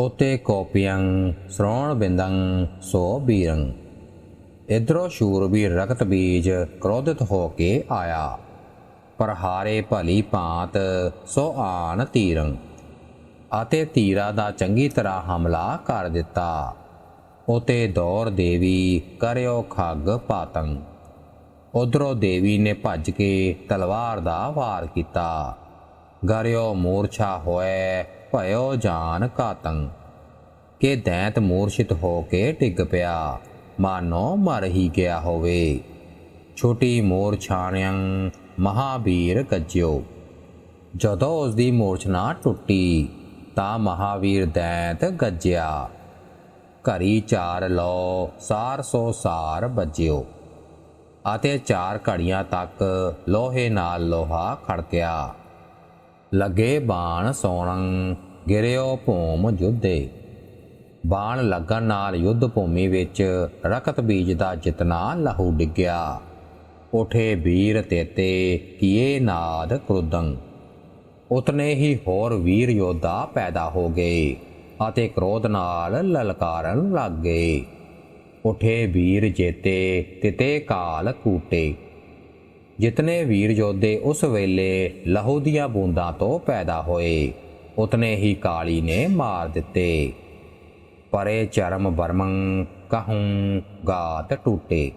ਓਤੇ ਕੋਪੀਆਂ ਸ਼੍ਰੋਣ ਬਿੰਦੰ ਸੋ ਬੀਰੰ ਇਧਰੋਂ ਸ਼ੂਰਬੀਰ ਰਕਤ ਬੀਜ ਕ੍ਰੋਧਿਤ ਹੋ ਕੇ ਆਇਆ ਪਰਹਾਰੇ ਭਲੀ ਭਾਂਤ ਸੋ ਆਣ ਤੀਰੰ ਅਤੇ ਤੀਰਾ ਦਾ ਚੰਗੀ ਤਰ੍ਹਾਂ ਹਮਲਾ ਕਰ ਦਿੱਤਾ ਉਤੇ ਦੌਰ ਦੇਵੀ ਕਰਿਓ ਖੱਗ ਪਾਤੰ ਉਧਰੋਂ ਦੇਵੀ ਨੇ ਭੱਜ ਕੇ ਤਲਵਾਰ ਦਾ ਵਾਰ ਕੀਤਾ ਗਰਿਓ ਮੂਰਛਾ ਹੋਏ ਭਇਓ ਜਾਨ ਕਾਤੰ ਕਿ ਦੈਂਤ ਮੂਰਛਿਤ ਹੋ ਕੇ ਡਿੱਗ ਪਿਆ। ਮਾਨੋ ਮਰ ਹੀ ਗਿਆ ਹੋਵੇ। ਛੋਟੀ ਮੂਰਛਾਣਿਆਂ ਮਹਾਵੀਰ ਗੱਜਿਓ ਜਦੋਂ ਉਸ ਦੀ ਮੂਰਛਨਾ ਟੁੱਟੀ, ਤਾਂ ਮਹਾਵੀਰ ਦੈਂਤ ਗੱਜਿਆ। ਘਰੀ ਚਾਰ ਲੋ ਸਾਰ ਸੋ ਸਾਰ ਵੱਜਿਓ। ਅਤੇ ਚਾਰ ਘੜੀਆਂ ਤੱਕ ਲੋਹੇ ਨਾਲ ਲੋਹਾ ਖੜਕਿਆ। ਲੱਗੇ ਬਾਣ ਸੋਣੰ ਗਿਰਿਓ ਭੂਮ ਜੁੱਧੇ। ਬਾਣ ਲੱਗਣ ਨਾਲ ਯੁੱਧ ਭੂਮੀ ਵਿੱਚ ਰਕਤ ਬੀਜ ਦਾ ਜਿਤਨਾ ਲਹੂ ਡਿੱਗਿਆ। ਉਠੇ ਵੀਰ ਤੇਤੇ ਕੀਏ ਨਾਦ ਕ੍ਰੁਦੰ ਉਤਨੇ ਹੀ ਹੋਰ ਵੀਰ ਯੋਧਾ ਪੈਦਾ ਹੋ ਗਏ ਅਤੇ ਕ੍ਰੋਧ ਨਾਲ ਲਲਕਾਰਨ ਲੱਗ ਗਏ। ਉਠੇ ਵੀਰ ਜੇਤੇ ਤਿਤੇ ਕਾਲ ਕੂਟੇ। ਜਿਤਨੇ ਵੀਰ ਯੋਧੇ ਉਸ ਵੇਲੇ ਲਹੂ ਦੀਆਂ ਬੂੰਦਾਂ ਤੋਂ ਪੈਦਾ ਹੋਏ। ਉਤਨੇ ਹੀ ਕਾਲੀ ਨੇ ਮਾਰ ਦਿੱਤੇ। ਪਰੇ ਚਰਮ ਵਰਮੰ ਕਹੂੰ ਗਾਤ ਟੂਟੇ।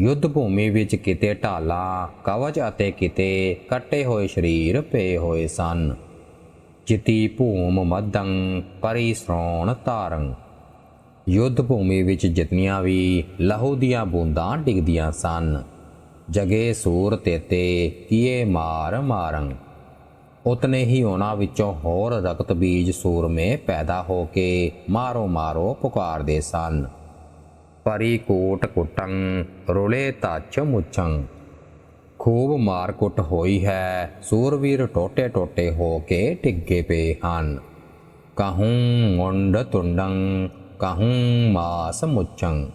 ਯੁੱਧ ਭੂਮੀ ਵਿੱਚ ਕਿਤੇ ਢਾਲਾਂ, ਕਵਚ ਅਤੇ ਕਿਤੇ ਕੱਟੇ ਹੋਏ ਸਰੀਰ ਪਏ ਹੋਏ ਸਨ। ਜਿਤੀ ਭੂਮ ਮਦੰ ਪਰੀ ਸ਼੍ਰੋਣ ਤਾਰੰ ਯੁੱਧ ਭੂਮੀ ਵਿੱਚ ਜਿਤਨੀਆਂ ਵੀ ਲਹੂ ਦੀਆਂ ਬੂੰਦਾਂ ਡਿੱਗਦੀਆਂ ਸਨ, ਜਗੇ ਸੂਰ ਤੇਤੇ ਕੀਏ ਮਾਰ ਮਾਰੰ। ਉਤਨੇ ਹੀ ਉਹਨਾਂ ਵਿੱਚੋਂ ਹੋਰ ਰਕਤ ਬੀਜ ਸੂਰਮੇ ਪੈਦਾ ਹੋ ਕੇ ਮਾਰੋ ਮਾਰੋ ਪੁਕਾਰਦੇ ਸਨ। ਪਰੀ ਕੋਟ ਕੁਟੰ ਰੁਲੇ ਤੱਚ ਮੁੱਛੰ। ਖੂਬ ਮਾਰ ਕੁੱਟ ਹੋਈ ਹੈ, ਸੂਰਵੀਰ ਟੋਟੇ ਟੋਟੇ ਹੋ ਕੇ ਡਿੱਗੇ ਪਏ ਹਨ। ਕਹੂੰ ਮੁੰਡ ਤੁੰਡੰ, ਕਹੂੰ ਮਾਸ ਮੁੱਛੰ।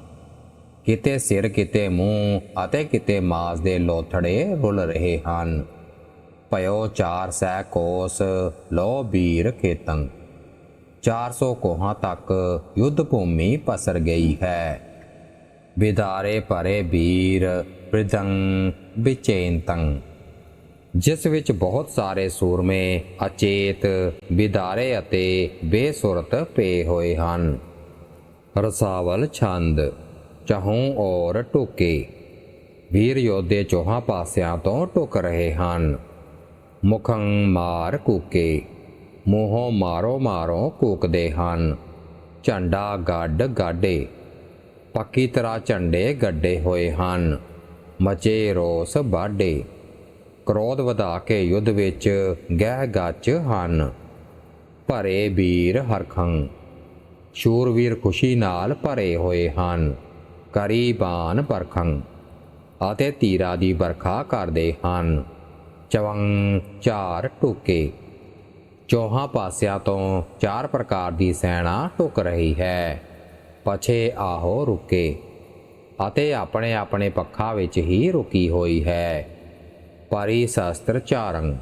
ਕਿਤੇ ਸਿਰ ਕਿਤੇ ਮੂੰਹ ਅਤੇ ਕਿਤੇ ਮਾਸ ਦੇ ਲੋਥੜੇ ਰੁਲ ਰਹੇ ਹਨ। ਭਇਓ ਚਾਰ ਸੈ ਕੋਸ ਲੋ ਬੀਰ ਖੇਤੰ। 400 ਕੋਹਾਂ ਤੱਕ ਯੁੱਧ ਭੂਮੀ ਪਸਰ ਗਈ ਹੈ। ਵਿਦਾਰੇ ਭਰੇ ਵੀਰ ਪ੍ਰਿਦੰ ਵਿਚੇਂਤੰ ਜਿਸ ਵਿੱਚ ਬਹੁਤ ਸਾਰੇ ਸੂਰਮੇ ਅਚੇਤ ਵਿਦਾਰੇ ਅਤੇ ਬੇਸੁਰਤ ਪਏ ਹੋਏ ਹਨ। ਰਸਾਵਲ ਛੰਦ ਚਾਹੋਂ ਔਰ ਟੋਕੇ। ਵੀਰ ਯੋਧੇ ਚੋਹਾਂ ਪਾਸਿਆਂ ਤੋਂ ਟੁਕ ਰਹੇ ਹਨ। ਮੁਖੰ ਮਾਰ ਕੂਕੇ, ਮੂੰਹੋਂ ਮਾਰੋ ਮਾਰੋ ਕੂਕਦੇ ਹਨ। ਝੰਡਾ ਗੱਡ ਗਾਡੇ, ਪੱਕੀ ਤਰ੍ਹਾਂ ਝੰਡੇ ਗੱਡੇ ਹੋਏ ਹਨ। ਮਚੇ ਰੋਸ ਬਾਡੇ, ਕ੍ਰੋਧ ਵਧਾ ਕੇ ਯੁੱਧ ਵਿੱਚ ਗਹਿ ਗੱਚ ਹਨ। ਭਰੇ ਵੀਰ ਹਰਖੰ, ਸ਼ੂਰਵੀਰ ਖੁਸ਼ੀ ਨਾਲ ਭਰੇ ਹੋਏ ਹਨ। ਕਰੀ ਕਰੀਬਾਨ ਬਰਖੰ ਅਤੇ ਤੀਰਾ ਦੀ ਵਰਖਾ ਕਰਦੇ ਹਨ। ਚਵੰ ਚਾਰ ਟੁਕੇ। ਚੌਹਾਂ ਪਾਸਿਆਂ ਤੋਂ ਚਾਰ ਪ੍ਰਕਾਰ ਦੀ ਸੈਨਾ ਟੁਕ ਰਹੀ ਹੈ। ਪਛੇ ਆਹੋ ਰੁਕੇ ਅਤੇ ਆਪਣੇ ਆਪਣੇ ਪੱਖਾਂ ਵਿੱਚ ਹੀ ਰੁਕੀ ਹੋਈ ਹੈ। ਪਰੀ ਸ਼ਸਤਰ ਚਾਰੰ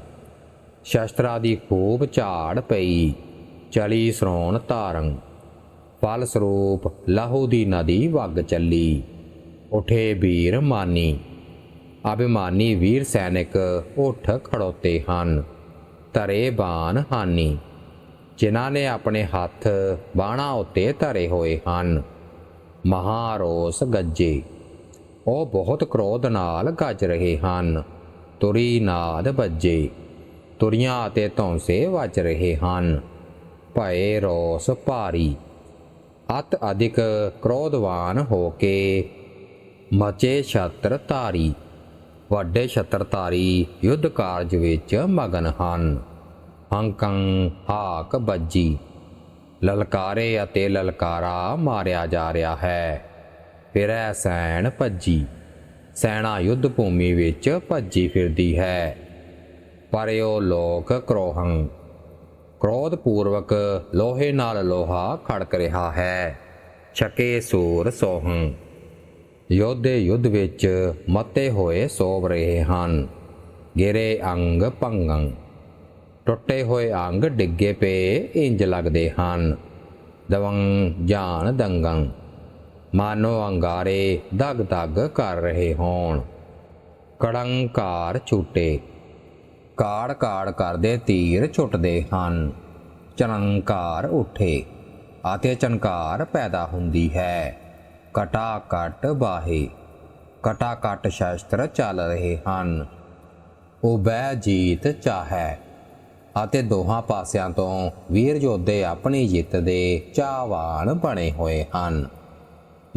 ਸ਼ਸਤਰਾਂ ਦੀ ਖੂਬ ਝਾੜ ਪਈ। ਚਲੀ ਸਰੋਣ ਤਾਰੰ ਫਲ ਸਰੂਪ ਲਹੂ ਦੀ ਨਦੀ ਵਗ ਚੱਲੀ। ਉਠੇ ਵੀਰ ਮਾਨੀ। ਅਭਿਮਾਨੀ ਵੀਰ ਸੈਨਿਕ ਉੱਠ ਖੜੋਤੇ ਹਨ। ਧਰੇ ਬਾਣ ਹਾਨੀ। ਜਿਨ੍ਹਾਂ ਨੇ ਆਪਣੇ ਹੱਥ ਬਾਣਾ ਉੱਤੇ ਧਰੇ ਹੋਏ ਹਨ। ਮਹਾਰੋਸ ਗੱਜੇ। ਉਹ ਬਹੁਤ ਕ੍ਰੋਧ ਨਾਲ ਗੱਜ ਰਹੇ ਹਨ। ਤੁਰੀ ਨਾਦ ਵੱਜੇ। ਤੁਰੀਆਂ ਅਤੇ ਧੌਂਸੇ ਵੱਜ ਰਹੇ ਹਨ। ਭਏ ਰੋਸ ਭਾਰੀ। ਅਤ ਅਧਿਕ ਕ੍ਰੋਧਵਾਨ ਹੋ ਕੇ ਮਚੇ ਛਤਰ ਧਾਰੀ। ਵੱਡੇ ਛਤਰਧਾਰੀ ਯੁੱਧ ਕਾਰਜ ਵਿੱਚ ਮਗਨ ਹਨ। ਹੰਕੰ ਹਾਕ ਬੱਜੀ ਲਲਕਾਰੇ ਅਤੇ ਲਲਕਾਰਾ ਮਾਰਿਆ ਜਾ ਰਿਹਾ ਹੈ। ਫਿਰੈ ਸੈਣ ਭੱਜੀ। ਸੈਣਾ ਯੁੱਧ ਭੂਮੀ ਵਿੱਚ ਭੱਜੀ ਫਿਰਦੀ ਹੈ। ਪਰਿਓ ਲੋਕ ਕ੍ਰੋਹੰ। ਕ੍ਰੋਧ ਪੂਰਵਕ ਲੋਹੇ ਨਾਲ ਲੋਹਾ ਖੜਕ ਰਿਹਾ ਹੈ। ਛਕੇ ਸੂਰ ਸੋਹੰ। ਯੋਧੇ ਯੁੱਧ ਵਿੱਚ ਮਤੇ ਹੋਏ ਸੋਵ ਰਹੇ ਹਨ। ਗਿਰੇ ਅੰਗ ਪੰਗੰ ਟੁੱਟੇ ਹੋਏ ਅੰਗ ਡਿੱਗੇ ਪਏ ਇੰਜ ਲੱਗਦੇ ਹਨ। ਦਵੰ ਜਾਨ ਦੰਗੰ। ਮਾਨੋ ਅੰਗਾਰੇ ਦਗ ਦਗ ਕਰ ਰਹੇ ਹੋਣ। ਕੜੰਕਾਰ ਛੁੱਟੇ। ਕਾੜ ਕਾੜ ਕਰਦੇ ਤੀਰ ਛੁੱਟਦੇ ਹਨ। ਚਣੰਕਾਰ ਉੱਠੇ। ਅਤੇ ਚਣਕਾਰ ਪੈਦਾ ਹੁੰਦੀ ਹੈ। ਕਟਾ ਕਟ ਬਾਹੇ। ਕਟਾ ਸ਼ਾਸਤਰ ਚੱਲ ਰਹੇ ਹਨ। ਉਬੈ ਜੀਤ ਚਾਹੈ ਅਤੇ ਦੋਹਾਂ ਪਾਸਿਆਂ ਤੋਂ ਵੀਰ ਯੋਧੇ ਆਪਣੀ ਜਿੱਤ ਦੇ ਚਾਹਵਾਨ ਬਣੇ ਹੋਏ ਹਨ।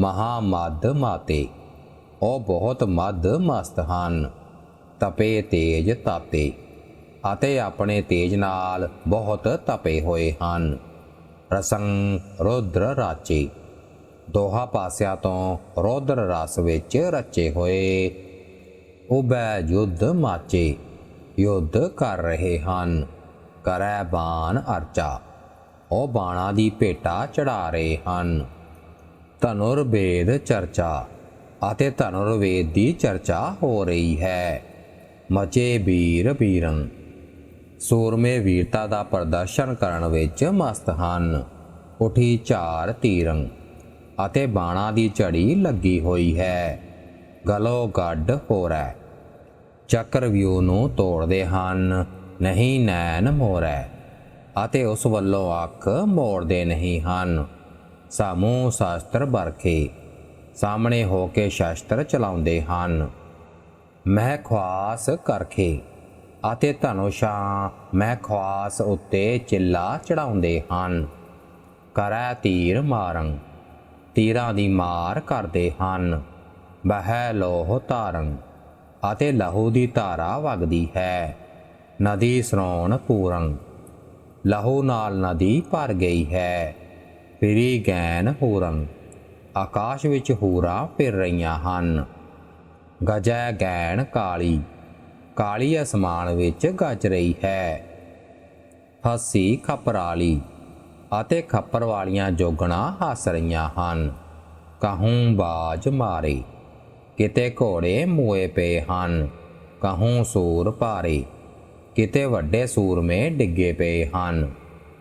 ਮਹਾਮਦ ਮਾਤੇ, ਉਹ ਬਹੁਤ ਮਦ ਮਸਤ ਹਨ। ਤਪੇ ਤੇਜ ਤਾਤੇ ਅਤੇ ਆਪਣੇ ਤੇਜ ਨਾਲ ਬਹੁਤ ਤਪੇ ਹੋਏ ਹਨ। ਰਸੰ ਰੁਦਰ ਰਾਚੇ। ਦੋਹਾਂ ਪਾਸਿਆਂ ਤੋਂ ਰੌਦਰ ਰਸ ਵਿੱਚ ਰਚੇ ਹੋਏ। ਉਬੈ ਯੁੱਧ ਮਾਚੇ, ਯੁੱਧ ਕਰ ਰਹੇ ਹਨ, ਕਰੈ ਬਾਣ ਅਰਚਾ। ਉਹ ਬਾਣਾ ਦੀ ਭੇਟਾ ਚੜਾ ਰਹੇ ਹਨ। ਧਨੁਰਵੇਦ ਚਰਚਾ ਅਤੇ ਧਨੁਰਵੇਦ ਦੀ ਚਰਚਾ ਹੋ ਰਹੀ ਹੈ। ਮਚੇ ਵੀਰ ਵੀਰਨ ਸੂਰਮੇ ਵੀਰਤਾ ਦਾ ਪ੍ਰਦਰਸ਼ਨ ਕਰਨ ਵਿੱਚ ਮਸਤ ਹਨ। ਉਠੀ ਚਾਰ ਤੀਰੰ। ਅਤੇ ਬਾਣਾ ਦੀ ਝੜੀ ਲੱਗੀ ਹੋਈ ਹੈ। ਗਲੋ ਗੱਡ ਹੋਰੈ। ਚੱਕਰ ਵਿਊ ਨੂੰ ਤੋੜਦੇ ਹਨ। ਨਹੀਂ ਨੈਣ ਮੋਰੈ। ਅਤੇ ਉਸ ਵੱਲੋਂ ਅੱਖ ਮੋੜਦੇ ਨਹੀਂ ਹਨ। ਸਾਮੂ ਸ਼ਾਸਤਰ ਬਰਖੇ ਸਾਹਮਣੇ ਹੋ ਕੇ ਸ਼ਾਸਤਰ ਚਲਾਉਂਦੇ ਹਨ। ਮਹਿ ਖਵਾਸ ਕਰਖੇ। ਅਤੇ ਧਨੁਸ਼ਾਂ ਮਹਿ ਖਵਾਸ ਉੱਤੇ ਚਿੱਲਾ ਚੜਾਉਂਦੇ ਹਨ। ਕਰੈ ਤੀਰ ਮਾਰੰ। ਤੀਰਾਂ ਦੀ ਮਾਰ ਕਰਦੇ ਹਨ। ਬਹਿ ਲੋਹ ਧਾਰਨ ਅਤੇ ਲਹੂ ਦੀ ਧਾਰਾ ਵਗਦੀ ਹੈ। ਨਦੀ ਸਰੋਣ ਪੂਰਨ। ਲਹੂ ਨਾਲ ਨਦੀ ਭਰ ਗਈ ਹੈ। ਫਿਰੀ ਗੈਨ ਹੂਰੰ ਆਕਾਸ਼ ਵਿੱਚ ਹੂਰਾ ਫਿਰ ਰਹੀਆਂ ਹਨ। ਗਜੈ ਗੈਣ ਕਾਲੀ। ਕਾਲੀ ਅਸਮਾਨ ਵਿੱਚ ਗਜ ਰਹੀ ਹੈ। ਹੱਸੀ ਖਪਰਾਲੀ। ਅਤੇ ਖੱਪਰ ਵਾਲੀਆਂ ਜੋਗਣਾ ਹੱਸ ਰਹੀਆਂ ਹਨ, ਕਹੂੰ ਬਾਜ ਮਾਰੇ, ਕਿਤੇ ਘੋੜੇ ਮੂਏ ਪਏ ਹਨ, ਕਹੂੰ ਸੂਰ ਭਾਰੇ, ਕਿਤੇ ਵੱਡੇ ਸੂਰਮੇ ਡਿੱਗੇ ਪਏ ਹਨ,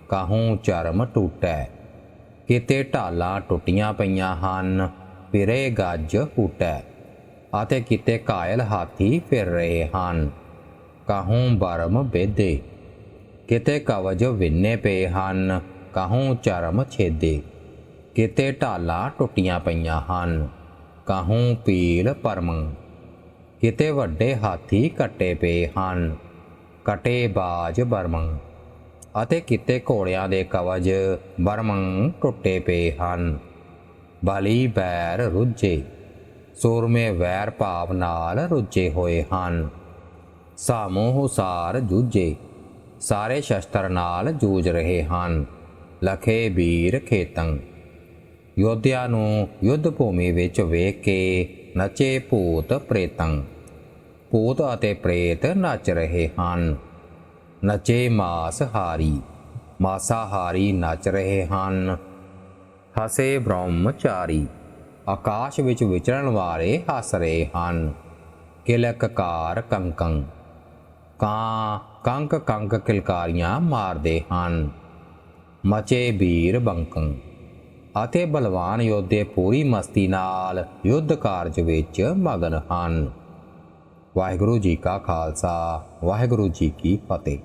ਕਹੂੰ ਚਰਮ ਟੁੱਟੈ, ਕਿਤੇ ਢਾਲਾਂ ਟੁੱਟੀਆਂ ਪਈਆਂ ਹਨ, ਫਿਰੇ ਗੱਜ ਫੂਟੈ ਅਤੇ ਕਿਤੇ ਕਾਇਲ ਹਾਥੀ ਫਿਰ ਰਹੇ ਹਨ, ਕਹੂੰ ਬਰਮ ਬੇਦੇ, ਕਿਤੇ ਕਵਜ ਵਿੰਨੇ ਪਏ ਹਨ ਕਹੂੰ ਚਰਮ ਛੇਦੇ? ਕਿਤੇ ਢਾਲਾਂ ਟੁੱਟੀਆਂ ਪਈਆਂ ਹਨ, ਕਹੂੰ ਪੀਲ ਪਰਮੰ? ਕਿਤੇ ਵੱਡੇ ਹਾਥੀ ਕੱਟੇ ਪਏ ਹਨ, ਕਟੇ ਬਾਜ ਬਰਮੰ? ਅਤੇ ਕਿਤੇ ਘੋੜਿਆਂ ਦੇ ਕਵਜ ਬਰਮੰ ਟੁੱਟੇ ਪਏ ਹਨ। ਬਲੀ ਬੈਰ ਰੁੱਝੇ, ਸੂਰਮੇ ਵੈਰ ਭਾਵ ਨਾਲ ਰੁੱਝੇ ਹੋਏ ਹਨ। ਸਾਮੋਹ ਸਾਰ ਜੂਝੇ, ਸਾਰੇ ਸ਼ਸਤਰ ਨਾਲ ਜੂਝ ਰਹੇ ਹਨ। ਲਖੇ ਵੀਰ ਖੇਤੰ। ਯੋਧਿਆਂ ਨੂੰ ਯੁੱਧ ਭੂਮੀ ਵਿੱਚ ਵੇਖ ਕੇ ਨੱਚੇ ਭੂਤ ਪ੍ਰੇਤੰ। ਭੂਤ ਅਤੇ ਪ੍ਰੇਤ ਨੱਚ ਰਹੇ ਹਨ। ਨੱਚੇ ਮਾਸਹਾਰੀ, ਮਾਸਾਹਾਰੀ ਨੱਚ ਰਹੇ ਹਨ। ਹਸੇ ਬ੍ਰਹਮਚਾਰੀ, ਆਕਾਸ਼ ਵਿੱਚ ਵਿਚਰਨ ਵਾਲੇ ਹੱਸ ਰਹੇ ਹਨ। ਕਿਲਕਕਾਰ ਕੰਕੰ। ਕਾਂ, ਕੰਕ ਕੰਕ ਕਿਲਕਾਰੀਆਂ ਮਾਰਦੇ ਹਨ। ਮਚੇ ਵੀਰ ਬੰਕੰ। ਅਤੇ ਬਲਵਾਨ ਯੋਧੇ ਪੂਰੀ ਮਸਤੀ ਨਾਲ ਯੁੱਧ ਕਾਰਜ ਵਿੱਚ ਮਗਨ ਹਨ। ਵਾਹਿਗੁਰੂ ਜੀ ਕਾ ਖਾਲਸਾ, ਵਾਹਿਗੁਰੂ ਜੀ ਕੀ ਫਤਿਹ।